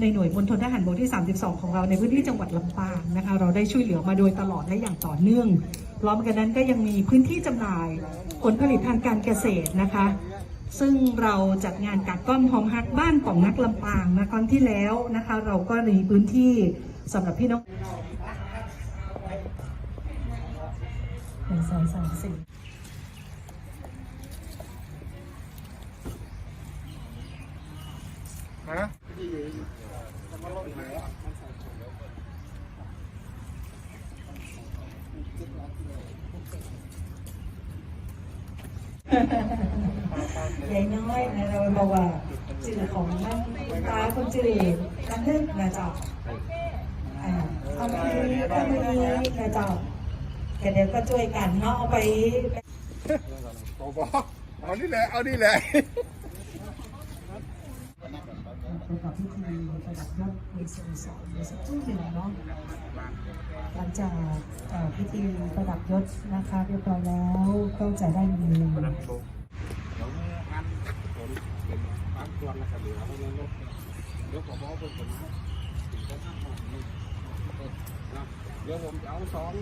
ในหน่วยมณฑลทหารบกที่ 32 ของเราในพื้นที่จังหวัดลำปางนะคะเราได้ช่วยเหลือมาโดยตลอดและอย่างต่อเนื่องพร้อมกันนั้นก็ยังมีพื้นที่จำหน่าย ผลผลิตทางการเกษตรนะคะ ซึ่งเราจัดงานกัดก้อมหอมฮักบ้านของนักลำปางนะครั้งที่แล้วนะคะ เราก็มีพื้นที่สำหรับพี่น้องหนึ่งสองสามสี่ฮะ ยายน้อยนะเราบอกว่าจื่อของนั่งตาคนจื่อน้ำนึกนะจ๊ะอ่าเอามานี้เอามานี้นะจ๊ะแต่เดี๋ยวก็ช่วยกันเนาะเอาไปบอกบอกเอานี่แหละเอานี่แหละ ประกอบพิธีประดับยศในส่วนสองในสักครู่หนึ่งเนาะหลังจากพิธีประดับยศนะคะเรียบร้อยแล้วก็จะได้มีเดี๋ยวงานผมเป็นบางส่วนนะครับเดี๋ยวเอาเงินลบเดี๋ยวผมเอาเป็นผลนะถึงจะทำของนี่เดี๋ยวผมจะเอาสอง